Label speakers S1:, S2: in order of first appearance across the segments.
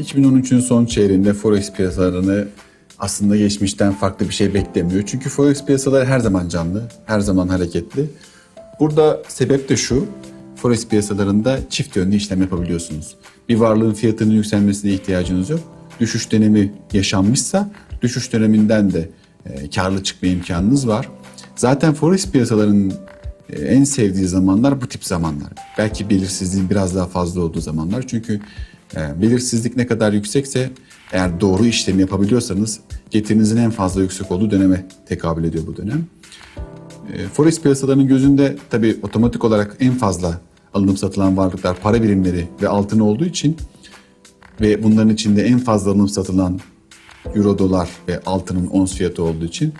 S1: 2013'ün son çeyreğinde forex piyasalarını aslında geçmişten farklı bir şey beklemiyor. Çünkü forex piyasaları her zaman canlı, her zaman hareketli. Burada sebep de şu, forex piyasalarında çift yönlü işlem yapabiliyorsunuz. Bir varlığın fiyatının yükselmesine ihtiyacınız yok. Düşüş dönemi yaşanmışsa düşüş döneminden de e, karlı çıkma imkanınız var. Zaten forex piyasalarının e, en sevdiği zamanlar bu tip zamanlar. Belki belirsizliğin biraz daha fazla olduğu zamanlar. Çünkü e, belirsizlik ne kadar yüksekse eğer doğru işlemi yapabiliyorsanız getirinizin en fazla yüksek olduğu döneme tekabül ediyor bu dönem. E, Forex piyasalarının gözünde tabii otomatik olarak en fazla alınıp satılan varlıklar para birimleri ve altın olduğu için ve bunların içinde en fazla alınıp satılan euro dolar ve altının ons fiyatı olduğu için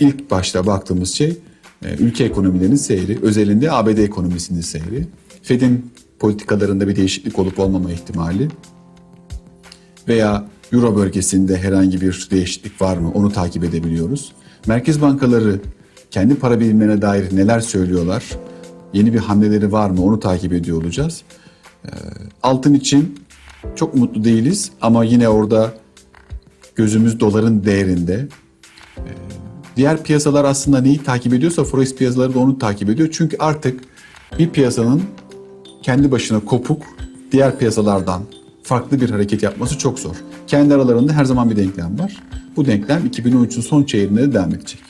S1: ilk başta baktığımız şey e, ülke ekonomilerinin seyri, özelinde ABD ekonomisinin seyri, Fed'in politikalarında bir değişiklik olup olmama ihtimali veya Euro bölgesinde herhangi bir değişiklik var mı onu takip edebiliyoruz. Merkez bankaları kendi para birimlerine dair neler söylüyorlar, yeni bir hamleleri var mı onu takip ediyor olacağız. Ee, Altın için çok mutlu değiliz ama yine orada gözümüz doların değerinde. Ee, Diğer piyasalar aslında neyi takip ediyorsa forex piyasaları da onu takip ediyor. Çünkü artık bir piyasanın kendi başına kopuk diğer piyasalardan farklı bir hareket yapması çok zor. Kendi aralarında her zaman bir denklem var. Bu denklem 2013'ün son çeyreğinde de devam edecek.